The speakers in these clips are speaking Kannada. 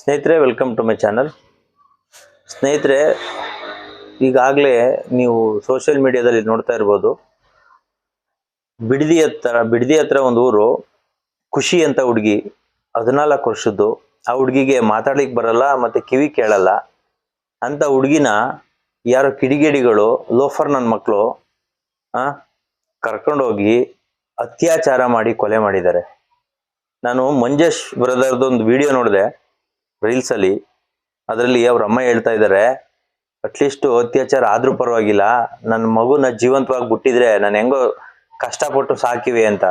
ಸ್ನೇಹಿತರೆ ವೆಲ್ಕಮ್ ಟು ಮೈ ಚಾನಲ್ ಸ್ನೇಹಿತರೆ, ಈಗಾಗಲೇ ನೀವು ಸೋಷಿಯಲ್ ಮೀಡಿಯಾದಲ್ಲಿ ನೋಡ್ತಾ ಇರ್ಬೋದು. ಬಿಡದಿ ಹತ್ರ ಬಿಡದಿ ಹತ್ರ ಒಂದು ಊರು, ಖುಷಿ ಅಂತ ಹುಡುಗಿ ಹದಿನಾಲ್ಕು ವರ್ಷದ್ದು. ಆ ಹುಡುಗಿಗೆ ಮಾತಾಡ್ಲಿಕ್ಕೆ ಬರಲ್ಲ, ಮತ್ತು ಕಿವಿ ಕೇಳಲ್ಲ. ಅಂತ ಹುಡುಗಿನ ಯಾರೋ ಕಿಡಿಗೇಡಿಗಳು, ಲೋಫರ್ ನನ್ನ ಮಕ್ಕಳು ಕರ್ಕೊಂಡೋಗಿ ಅತ್ಯಾಚಾರ ಮಾಡಿ ಕೊಲೆ ಮಾಡಿದ್ದಾರೆ. ನಾನು ಮಂಜೇಶ್ ಬ್ರದರ್ದೊಂದು ವಿಡಿಯೋ ನೋಡಿದೆ. ರೀಲ್ಸ್ ಅಲ್ಲಿ ಅದರಲ್ಲಿ ಅವ್ರ ಅಮ್ಮ ಹೇಳ್ತಾ ಇದ್ದಾರೆ ಅಟ್ಲೀಸ್ಟ್ ಅತ್ಯಾಚಾರ ಆದ್ರೂ ಪರವಾಗಿಲ್ಲ. ನನ್ನ ಮಗುನ ಜೀವಂತವಾಗಿ ಬಿಟ್ಟಿದ್ರೆ ನಾನು ಹೆಂಗೋ ಕಷ್ಟಪಟ್ಟು ಸಾಕಿವೆ ಅಂತ.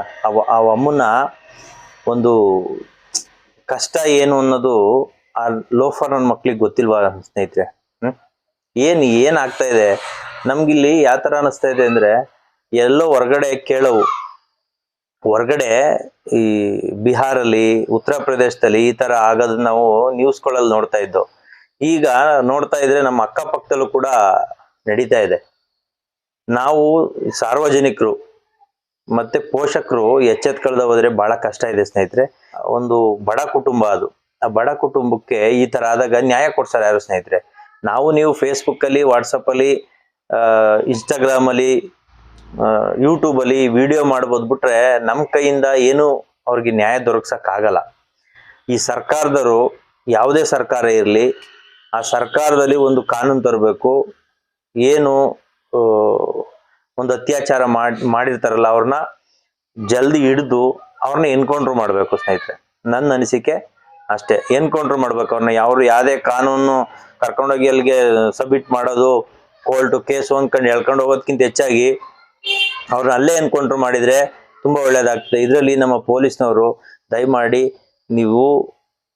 ಆ ಅಮ್ಮನ ಒಂದು ಕಷ್ಟ ಏನು ಅನ್ನೋದು ಆ ಲೋಫರ್ ನನ್ನ ಮಕ್ಳಿಗೆ ಗೊತ್ತಿಲ್ವಾ ಸ್ನೇಹಿತರೆ? ಹ್ಮ್? ಏನ್ ಏನ್ ಆಗ್ತಾ ಇದೆ? ನಮ್ಗಿಲ್ಲಿ ಯಾವ ತರ ಅನಿಸ್ತಾ ಇದೆ ಅಂದ್ರೆ, ಎಲ್ಲೋ ಹೊರಗಡೆ ಕೇಳವು. ಹೊರಗಡೆ ಈ ಬಿಹಾರಲ್ಲಿ, ಉತ್ತರ ಪ್ರದೇಶದಲ್ಲಿ ಈ ತರ ಆಗೋದನ್ನ ನಾವು ನ್ಯೂಸ್ಗಳಲ್ಲಿ ನೋಡ್ತಾ ಇದ್ದೋ. ಈಗ ನೋಡ್ತಾ ಇದ್ರೆ ನಮ್ಮ ಅಕ್ಕಪಕ್ಕದಲ್ಲೂ ಕೂಡ ನಡೀತಾ ಇದೆ. ನಾವು ಸಾರ್ವಜನಿಕರು ಮತ್ತೆ ಪೋಷಕರು ಎಚ್ಚೆತ್ಕೊಳ್ದ ಹೋದ್ರೆ ಬಹಳ ಕಷ್ಟ ಇದೆ ಸ್ನೇಹಿತರೆ. ಒಂದು ಬಡ ಕುಟುಂಬ ಅದು. ಆ ಬಡ ಕುಟುಂಬಕ್ಕೆ ಈ ತರ ಆದಾಗ ನ್ಯಾಯ ಕೊಡ್ಸಾರ ಯಾರು ಸ್ನೇಹಿತರೆ? ನಾವು ನೀವು ಫೇಸ್ಬುಕ್ ಅಲ್ಲಿ ವಾಟ್ಸಪ್ ಅಲ್ಲಿ ಇನ್ಸ್ಟಾಗ್ರಾಮ್ ಅಲ್ಲಿ ಯೂಟ್ಯೂಬ್ ಅಲ್ಲಿ ವಿಡಿಯೋ ಮಾಡ್ಬೋದು ಬಿಟ್ರೆ ನಮ್ಮ ಕೈಯಿಂದ ಏನು ಅವ್ರಿಗೆ ನ್ಯಾಯ ದೊರಕಿಸೋಕ್ಕಾಗಲ್ಲ ಈ ಸರ್ಕಾರದವರು ಯಾವುದೇ ಸರ್ಕಾರ ಇರಲಿ, ಆ ಸರ್ಕಾರದಲ್ಲಿ ಒಂದು ಕಾನೂನು ತರಬೇಕು, ಏನು ಒಂದು ಅತ್ಯಾಚಾರ ಮಾಡಿ, ಮಾಡಿರ್ತಾರಲ್ಲ ಅವ್ರನ್ನ ಜಲ್ದಿ ಹಿಡಿದು ಅವ್ರನ್ನ ಎನ್ಕೌಂಟ್ರ್ ಮಾಡಬೇಕು ಸ್ನೇಹಿತರೆ. ನನ್ನ ಅನಿಸಿಕೆ ಅಷ್ಟೇ. ಎನ್ಕೌಂಟ್ರ್ ಮಾಡ್ಬೇಕು ಅವ್ರನ್ನ. ಯಾರು ಯಾವುದೇ ಕಾನೂನು ಕರ್ಕೊಂಡೋಗಿ ಅಲ್ಲಿಗೆ ಸಬ್ಮಿಟ್ ಮಾಡೋದು, ಕೋರ್ಟು ಕೇಸು ಅಂದ್ಕೊಂಡು ಎಳ್ಕೊಂಡು ಹೋಗೋದಕ್ಕಿಂತ ಹೆಚ್ಚಾಗಿ ಅವ್ರನ್ನ ಅಲ್ಲೇ ಎನ್ಕೌಂಟ್ರ್ ಮಾಡಿದ್ರೆ ತುಂಬಾ ಒಳ್ಳೇದಾಗ್ತದೆ. ಇದರಲ್ಲಿ ನಮ್ಮ ಪೊಲೀಸ್ನವರು ದಯಮಾಡಿ ನೀವು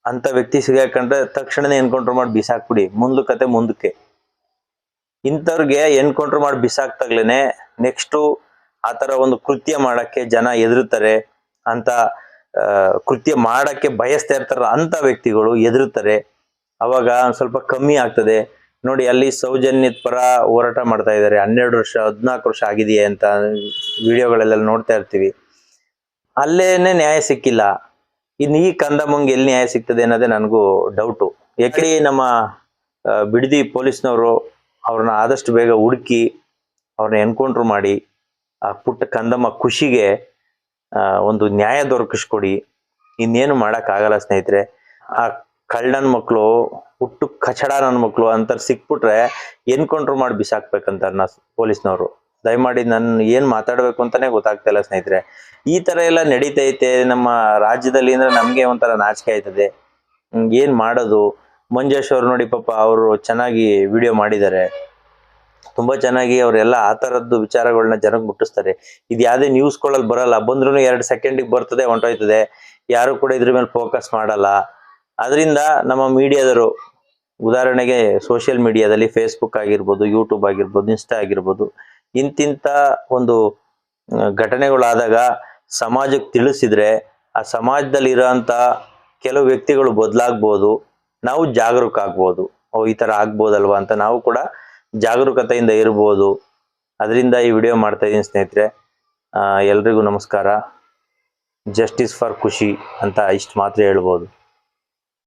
ಅಂತ ವ್ಯಕ್ತಿ ಸಿಗಾಕಂಡ್ರೆ ತಕ್ಷಣನೇ ಎನ್ಕೌಂಟ್ರ್ ಮಾಡಿ ಬಿಸಾಕ್ಬಿಡಿ. ಮುಂದ ಕತೆ ಮುಂದಕ್ಕೆ. ಇಂಥವ್ರಿಗೆ ಎನ್ಕೌಂಟ್ರ್ ಮಾಡಿ ಬಿಸಾಕ್ತಾಗ್ಲೇನೆ ನೆಕ್ಸ್ಟು ಆ ಥರ ಒಂದು ಕೃತ್ಯ ಮಾಡಕ್ಕೆ ಜನ ಎದುರುತ್ತಾರೆ ಅಂತ ಕೃತ್ಯ ಮಾಡಕ್ಕೆ ಬಯಸ್ತಾ ಇರ್ತಾರ ಅಂತ ವ್ಯಕ್ತಿಗಳು ಎದುರುತ್ತಾರೆ ಅವಾಗ ಸ್ವಲ್ಪ ಕಮ್ಮಿ ಆಗ್ತದೆ. ನೋಡಿ, ಅಲ್ಲಿ ಸೌಜನ್ಯದ ಪರ ಹೋರಾಟ ಮಾಡ್ತಾ ಇದ್ದಾರೆ. ಹನ್ನೆರಡು ವರ್ಷ, ಹದಿನಾಲ್ಕು ವರ್ಷ ಆಗಿದೆಯಾ ಅಂತ ವಿಡಿಯೋಗಳೆಲ್ಲ ನೋಡ್ತಾ ಇರ್ತೀವಿ. ಅಲ್ಲೇನೆ ನ್ಯಾಯ ಸಿಕ್ಕಿಲ್ಲ. ಇನ್ನು ಈ ಕಂದಮ್ಮಂಗೆ ಎಲ್ಲಿ ನ್ಯಾಯ ಸಿಗ್ತದೆ ಅನ್ನೋದೇ ನನಗೂ ಡೌಟು ಯಾಕೆ ನಮ್ಮ ಬಿಡದಿ ಪೊಲೀಸ್ನವರು ಅವ್ರನ್ನ ಆದಷ್ಟು ಬೇಗ ಹುಡುಕಿ, ಅವ್ರನ್ನ ಎನ್ಕೌಂಟ್ರ್ ಮಾಡಿ, ಆ ಪುಟ್ಟ ಕಂದಮ್ಮ ಖುಷಿಗೆ ಒಂದು ನ್ಯಾಯ ದೊರಕಿಸ್ಕೊಡಿ. ಇನ್ನೇನು ಮಾಡೋಕ್ಕಾಗಲ್ಲ ಸ್ನೇಹಿತರೆ. ಆ ಕಳ್ಳನ ಮಕ್ಕಳು ಹುಟ್ಟು ಕಚಡ ನನ್ನ ಮಕ್ಕಳು ಅಂತ ಸಿಕ್ಬಿಟ್ರೆ ಎನ್ಕೌಂಟ್ರ್ ಮಾಡಿ ಬಿಸಾಕ್ಬೇಕಂತಾರೆ ನಾ ಪೊಲೀಸ್ನವರು? ದಯಮಾಡಿ ನಾನು ಏನ್ ಮಾತಾಡ್ಬೇಕು ಅಂತಾನೆ ಗೊತ್ತಾಗ್ತಾ ಇಲ್ಲ ಸ್ನೇಹಿತರೆ. ಈ ತರ ಎಲ್ಲ ನಡೀತೈತೆ, ನಮ್ಮ ರಾಜ್ಯದಲ್ಲಿ ಅಂದ್ರೆ ನಮ್ಗೆ ಒಂಥರ ನಾಚಿಕೆ ಆಯ್ತದೆ. ಏನು ಮಾಡೋದು? ಮಂಜೇಶ್ ನೋಡಿ ಪಾಪ ಅವರು ಚೆನ್ನಾಗಿ ವಿಡಿಯೋ ಮಾಡಿದ್ದಾರೆ. ತುಂಬಾ ಚೆನ್ನಾಗಿ ಅವರೆಲ್ಲ ಆ ತರದ್ದು ವಿಚಾರಗಳನ್ನ ಜನಕ್ಕೆ ಮುಟ್ಟಿಸ್ತಾರೆ. ಇದು ಯಾವುದೇ ನ್ಯೂಸ್ಗಳಲ್ಲಿ ಬರಲ್ಲ. ಬಂದ್ರು ಎರಡು ಸೆಕೆಂಡಿಗೆ ಬರ್ತದೆ, ಹೊಂಟೋಯ್ತದೆ. ಯಾರು ಕೂಡ ಇದ್ರ ಮೇಲೆ ಫೋಕಸ್ ಮಾಡಲ್ಲ. ಅದರಿಂದ ನಮ್ಮ ಮೀಡಿಯಾದವರು, ಉದಾಹರಣೆಗೆ ಸೋಷಿಯಲ್ ಮೀಡಿಯಾದಲ್ಲಿ ಫೇಸ್ಬುಕ್ ಆಗಿರ್ಬೋದು ಯೂಟ್ಯೂಬ್ ಆಗಿರ್ಬೋದು ಇನ್ಸ್ಟಾ ಆಗಿರ್ಬೋದು, ಇಂತಿಂತ ಒಂದು ಘಟನೆಗಳಾದಾಗ ಸಮಾಜಕ್ಕೆ ತಿಳಿಸಿದ್ರೆ ಆ ಸಮಾಜದಲ್ಲಿ ಇರೋಂಥ ಕೆಲವು ವ್ಯಕ್ತಿಗಳು ಬದಲಾಗ್ಬೋದು, ನಾವು ಜಾಗರೂಕ ಆಗ್ಬೋದು ಓ, ಈ ಥರ ಆಗ್ಬೋದಲ್ವಾ ಅಂತ ನಾವು ಕೂಡ ಜಾಗರೂಕತೆಯಿಂದ ಇರ್ಬೋದು. ಅದರಿಂದ ಈ ವಿಡಿಯೋ ಮಾಡ್ತಾ ಇದ್ದೀನಿ ಸ್ನೇಹಿತರೆ. ಎಲ್ರಿಗೂ ನಮಸ್ಕಾರ. ಜಸ್ಟಿಸ್ ಫಾರ್ ಖುಷಿ ಅಂತ ಇಷ್ಟು ಮಾತ್ರ ಹೇಳ್ಬೋದು.